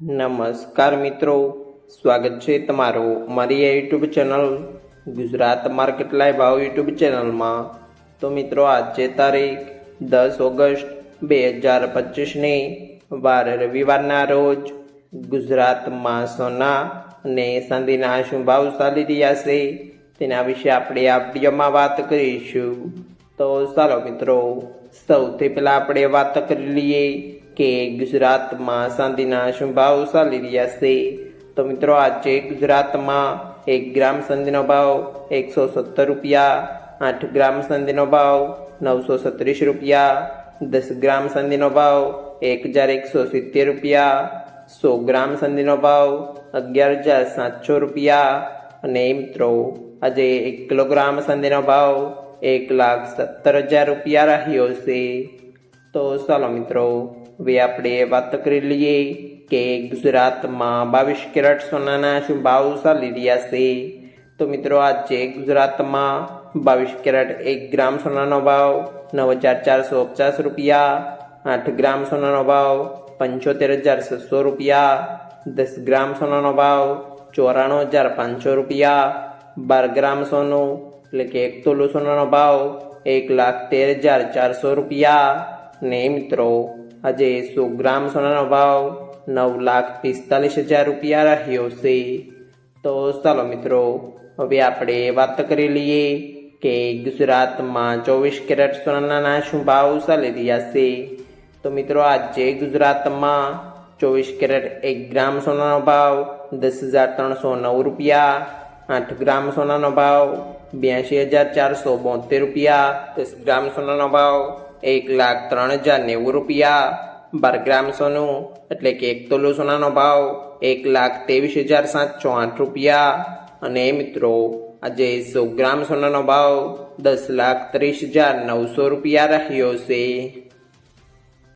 નમસ્કાર મિત્રો. સ્વાગત છે તમારું મારી આ YouTube channel Gujarat market live ભાવ યુટ્યુબ ચેનલમાં તો મિત્રો, આજે તારીખ દસ ઓગસ્ટ બે હજાર પચીસની વાર રવિવારના રોજ ગુજરાતમાં સોના અને ચાંદીના શું ભાવ ચાલી રહ્યા છે. તેના વિશે આપણે આ વિડીયોમાં વાત કરીશું. તો ચાલો મિત્રો, સૌથી પહેલાં આપણે વાત કરી લઈએ કે ગુજરાતમાં ચાંદીના શું ભાવ ચાલી રહ્યા છે. તો મિત્રો, આજે ગુજરાતમાં એક ગ્રામ સંધિનો ભાવ એકસો સત્તર રૂપિયા, આઠ ગ્રામ સંધિનો ભાવ નવસો સત્રીસ રૂપિયા, દસ ગ્રામ સંધિનો ભાવ એક હજાર એકસો સિત્તેર રૂપિયા, સો ગ્રામ સંધિનો ભાવ અગિયાર હજાર સાતસો રૂપિયા. અને મિત્રો, આજે એક કિલોગ્રામ સંધિનો ભાવ એક લાખ સત્તર હજાર રૂપિયા રહ્યો છે. તો ચાલો મિત્રો હવે આપણે વાત કરી લઈએ કે ગુજરાતમાં બાવીસ કેરેટ સોનાના શું ભાવ ચાલી રહ્યા છે. તો મિત્રો આજે ગુજરાતમાં બાવીસ કેરેટ એક ગ્રામ સોનાનો ભાવ નવ હજાર ચારસો પચાસ રૂપિયા, આઠ ગ્રામ સોનાનો ભાવ પંચોતેર હજાર છસો રૂપિયા, દસ ગ્રામ સોનાનો ભાવ ચોરાણું હજાર પાંચસો રૂપિયા, બાર ગ્રામ સોનું એટલે કે એક તોલું સોનાનો ભાવ એક લાખ તેર હજાર ચારસો રૂપિયા ને મિત્રો આજે સો ગ્રામ સોનાનો ભાવ નવ લાખ પિસ્તાલીસ હજાર રૂપિયા રહ્યો છે. તો ચાલો મિત્રો, હવે આપણે વાત કરી લઈએ કે ગુજરાતમાં ચોવીસ કેરેટ સોનાના શું ભાવ ચાલી રહ્યા છે. તો મિત્રો, આજે ગુજરાતમાં ચોવીસ કેરેટ એક ગ્રામ સોનાનો ભાવ દસ હજાર ત્રણસો નવ રૂપિયા, આઠ ગ્રામ સોનાનો ભાવ બ્યાસી હજાર ચારસો બોતેર રૂપિયા, દસ ગ્રામ સોનાનો ભાવ એક લાખ ત્રણ હજાર નેવું રૂપિયા. બાર ગ્રામ સોનું, એટલે કે એક તોલું સોનાનો ભાવ એક લાખ ત્રેવીસ હજાર સાતસો આઠ રૂપિયા. અને મિત્રો, આજે સો ગ્રામ સોનાનો ભાવ દસ લાખ ત્રીસ હજાર નવસો રૂપિયા રહ્યો છે.